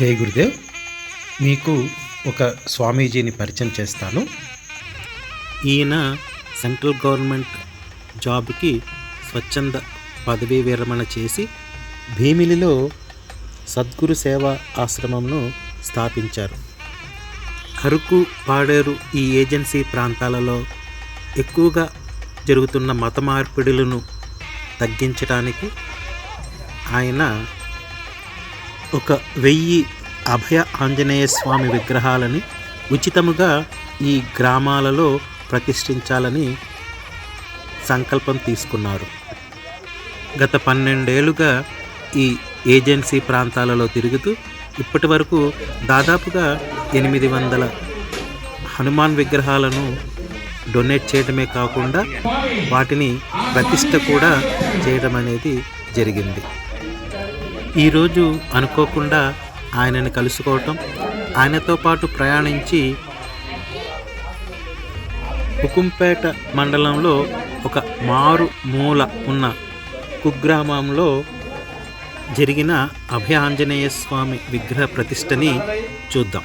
జై గురుదేవ్. మీకు ఒక స్వామీజీని పరిచయం చేస్తాను. ఈయన సెంట్రల్ గవర్నమెంట్ జాబ్కి స్వచ్ఛంద పదవీ విరమణ చేసి భీమిలిలో సద్గురు సేవా ఆశ్రమంను స్థాపించారు. అరకు పాడేరు ఈ ఏజెన్సీ ప్రాంతాలలో ఎక్కువగా జరుగుతున్న మత మార్పిడులను తగ్గించడానికి ఆయన ఒక వెయ్యి అభయ ఆంజనేయ స్వామి విగ్రహాలని ఉచితముగా ఈ గ్రామాలలో ప్రతిష్ఠించాలని సంకల్పం తీసుకున్నారు. గత పన్నెండేళ్ళుగా ఈ ఏజెన్సీ ప్రాంతాలలో తిరుగుతూ ఇప్పటి వరకు దాదాపుగా ఎనిమిది వందల హనుమాన్ విగ్రహాలను డొనేట్ చేయడమే కాకుండా వాటిని ప్రతిష్ట కూడా చేయడం అనేది జరిగింది. ఈరోజు అనుకోకుండా ఆయనను కలుసుకోవటం ఆయనతో పాటు ప్రయాణించి హుకుంపేట మండలంలో ఒక మారు మూల ఉన్న కుగ్రామంలో జరిగిన అభయాంజనేయ స్వామి విగ్రహ ప్రతిష్టని చూద్దాం.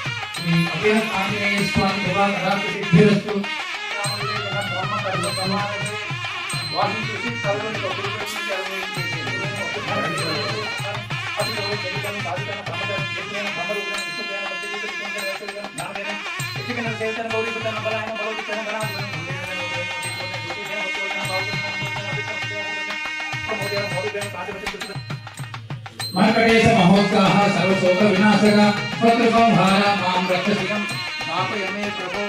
अभ्यः महोत्साह सर्वशोक विनाशक पत्रसंहार मा శ్రియం స్థాపయమే ప్రభో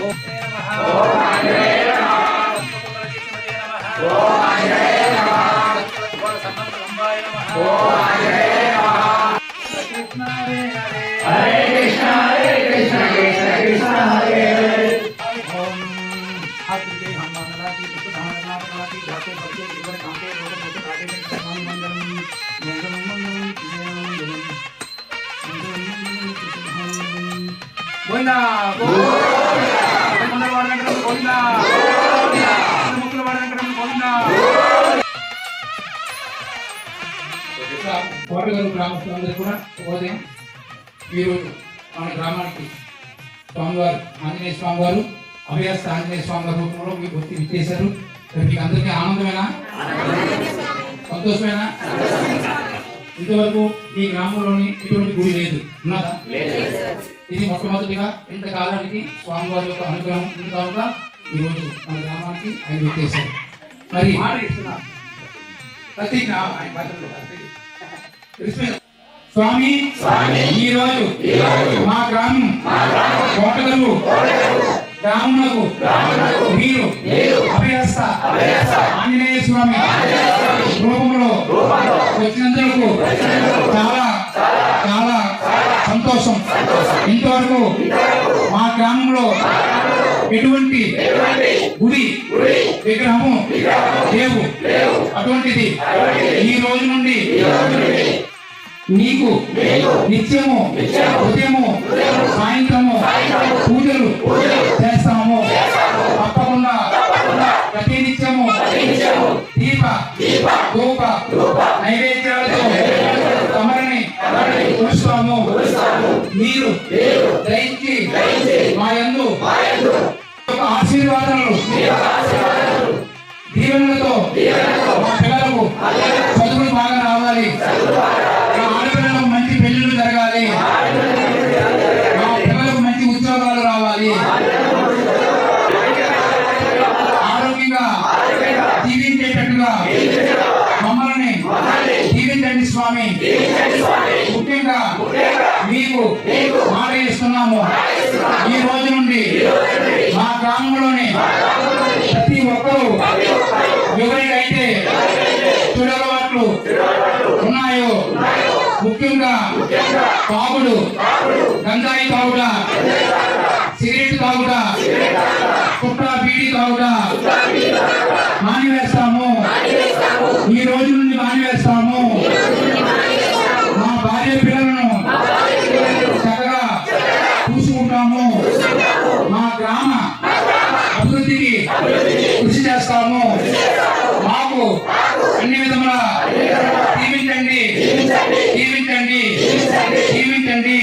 ఓం హరే కృష్ణ హరే కృష్ణ కృష్ణ కృష్ణ హరే హరే ఓం हाथ हनुमान धातु धातु धातु धातु धातु धातु धातु धातु धातु धातु धातु धातु గోవిందా వాడనకరం గోవిందా వాడనకరం గోవిందా కోటగారు గ్రామస్తులందరూ కూడా ఉదయం ఈరోజు మన గ్రామానికి స్వామివారు ఆంజనేయ స్వామి వారు అభయస్థ ఆంజనేయ స్వామి వారి రూపంలో మీకు గుర్తి ఇచ్చేశారు మీకు అందరికీ ఆనందమేనా? సంతోషమేనా? ఇంతవరకు ఈ గ్రామంలోని ఇటువంటి గుడి లేదు. ఉన్నదా? ఇది మొట్టమొదటిగా ఇంతకాలానికి స్వామివారి యొక్క అనుగ్రహం ఉంది కనుక ఈ రోజు మన గ్రామానికి ఆయన పెట్టేశారు మరి? స్వామి ఈ రోజు మా గ్రామం కోటగల్లు గ్రామములకు మీరు అభయస్థ ఆంజనేయ స్వామి రూపంలో వచ్చినందుకు సంతోషం ఇంతవరకు మా గ్రామంలో ఎటువంటి గుడి విగ్రహము లేవు. అటువంటిది ఈ రోజు నుండి నీకు నిత్యము ఉదయము సాయంత్రము పూజలు ఆశీర్వాదాలు. దీవెనలతో మా పిల్లలకు చదువులు బాగా రావాలి. మా ఆడపిల్లలకు మంచి పెళ్ళిళ్ళు జరగాలి. మా పిల్లలకు మంచి ఉద్యోగాలు రావాలి. ఆరోగ్యంగా జీవించేటట్టుగా మమ్మల్ని దీవించండి స్వామి. ముఖ్యంగా మీకు మీకు మాట ఇస్తున్నాము. ఈ రోజు నుండి మా గ్రామంలోనే ప్రతి ఒక్కరూ ఎవరికైతే చెడు ఉన్నాయో ముఖ్యంగా తాగుడు గంజాయి తాగుట సిగరెట్ తాగుట కుట్ర బీడి తాగుట మానివేస్తాము. అభివృద్ధికి కృషి చేస్తాము. మాకు అన్ని విధముల దీవించండి దీవించండి దీవించండి